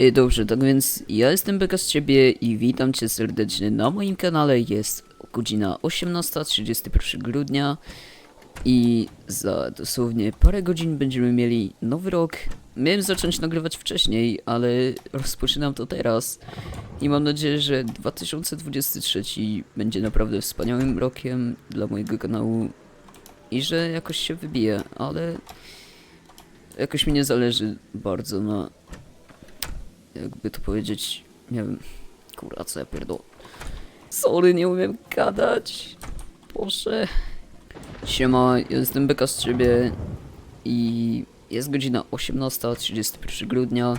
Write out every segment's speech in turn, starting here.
Y, Dobrze, tak więc ja jestem Beka z Ciebie i witam Cię serdecznie na moim kanale. Jest godzina 18.31 grudnia i za dosłownie parę godzin będziemy mieli nowy rok. Miałem zacząć nagrywać wcześniej, ale rozpoczynam to teraz i mam nadzieję, że 2023 będzie naprawdę wspaniałym rokiem dla mojego kanału i że jakoś się wybije, ale jakoś mi nie zależy bardzo na jakby to powiedzieć, nie wiem, kurwa co ja pierdolę. Sorry, nie umiem gadać. Proszę. Siema, jestem Beka z Ciebie i jest godzina 18.31 grudnia.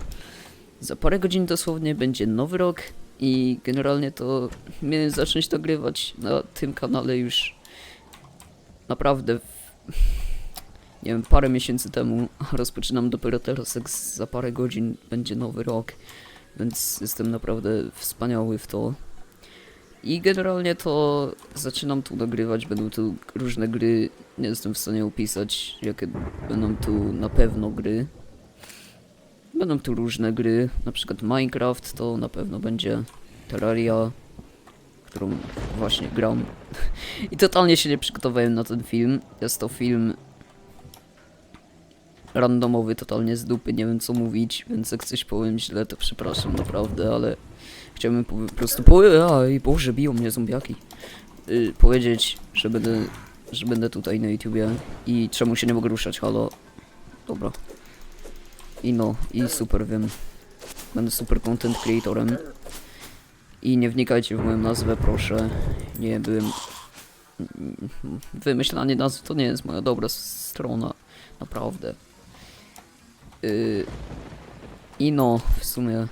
Za parę godzin dosłownie będzie nowy rok i generalnie to miałem zacząć nagrywać na tym kanale już naprawdę w, nie wiem, parę miesięcy temu. Rozpoczynam dopiero teraz, jak za parę godzin będzie nowy rok, więc jestem naprawdę wspaniały w to. I generalnie to zaczynam tu nagrywać, będą tu różne gry, nie jestem w stanie opisać, jakie będą tu na pewno gry. Będą tu różne gry, na przykład Minecraft to na pewno będzie Terraria, którą właśnie gram. I totalnie się nie przygotowałem na ten film. Jest to film randomowy, totalnie z dupy, nie wiem co mówić, więc jak coś powiem źle, to przepraszam naprawdę, ale chciałbym po, prostu po... Aj, Boże, biją mnie zombiaki. Y, powiedzieć, że będę, że będę tutaj na YouTubie i czemu się nie mogę ruszać, halo. Dobra. I no, i super wiem. Będę super content creatorem. I nie wnikajcie w moją nazwę, proszę. Nie byłem... Wymyślanie nazw to nie jest moja dobra strona. Naprawdę. Yy, I no, w sumie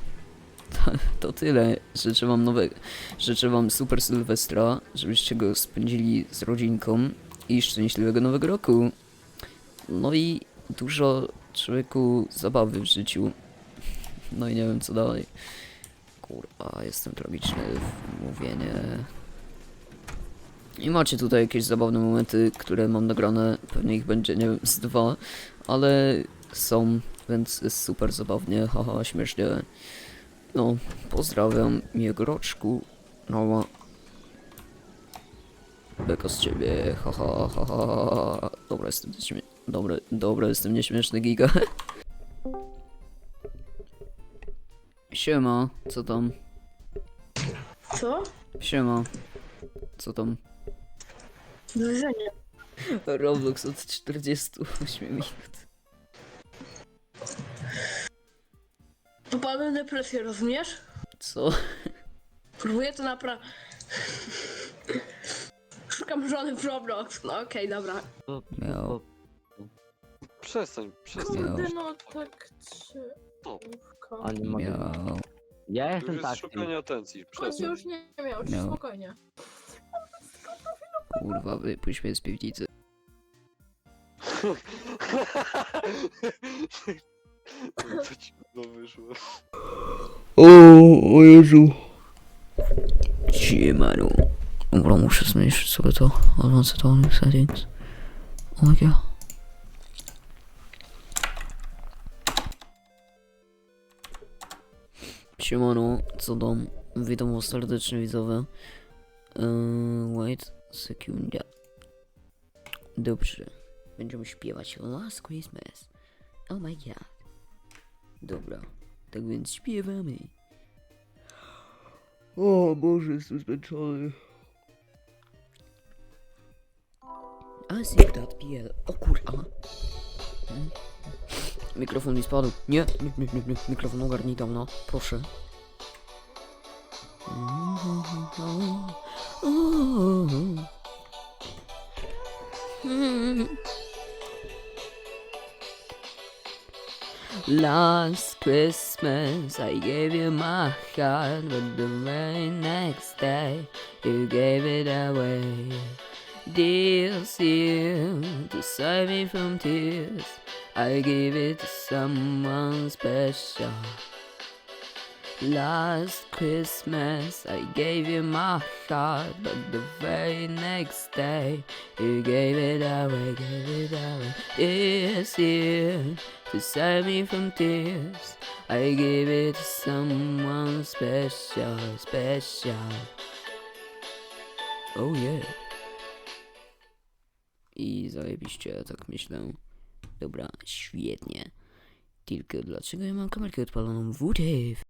to, to tyle. Życzę wam nowego, życzę wam super Sylwestra, żebyście go spędzili z rodzinką i szczęśliwego nowego roku. No i dużo człowieku zabawy w życiu. No i nie wiem co dalej. Kurwa, jestem tragiczny w mówienie. I macie tutaj jakieś zabawne momenty, które mam nagrane. Pewnie ich będzie, nie wiem, z dwa, ale są, więc jest super zabawnie, haha, śmiesznie. No, pozdrawiam, miłego roczku. No, beka z ciebie, haha, haha. Dobra, jestem śmie... Dobra, dobra, jestem nieśmieszny giga. Siema, co tam? Co? Siema. Co tam? Drżenie. Roblox od 48 minut. Popadłem w depresję, rozumiesz? Co? Próbuję to napra... Szukam żony w Roblox. No okej, dobra. Miał. Przestań, przestań. Kurde, no tak trzy To. A nie mogę. Miał. Ja To jestem jest taki. szukanie atencji. On Przestań. już nie miał, już Miał. spokojnie. Kurwa, wypuść mnie z piwnicy. Co ci no wyszło? O, o Jezu. Siemano. Dobra, muszę zmniejszyć sobie to. Advanced Tone Settings. Oh my god. Siemano, co dom? Witam was serdecznie widzowie. Eee, wait, sekunda. Dobrze. Będziemy śpiewać Last Christmas. Oh my god. Dobra. Tak więc śpiewamy. O Boże, jestem zmęczony. Asik.pl O kurwa. Hmm? Mikrofon mi spadł. Nie, nie, nie, nie, nie. Mikrofon ogarnij tam, no. Proszę. Last Christmas I gave you my heart, but the very next day you gave it away. This year, to save me from tears, I give it to someone special. Last Christmas I gave you my heart, but the very next day you gave it away, gave it away. This year to save me from tears, I give it to someone special, special. Oh yeah. I zajebiście, tak myślę. Dobra, świetnie. Tylko dlaczego ja mam kamerkę odpaloną WTF?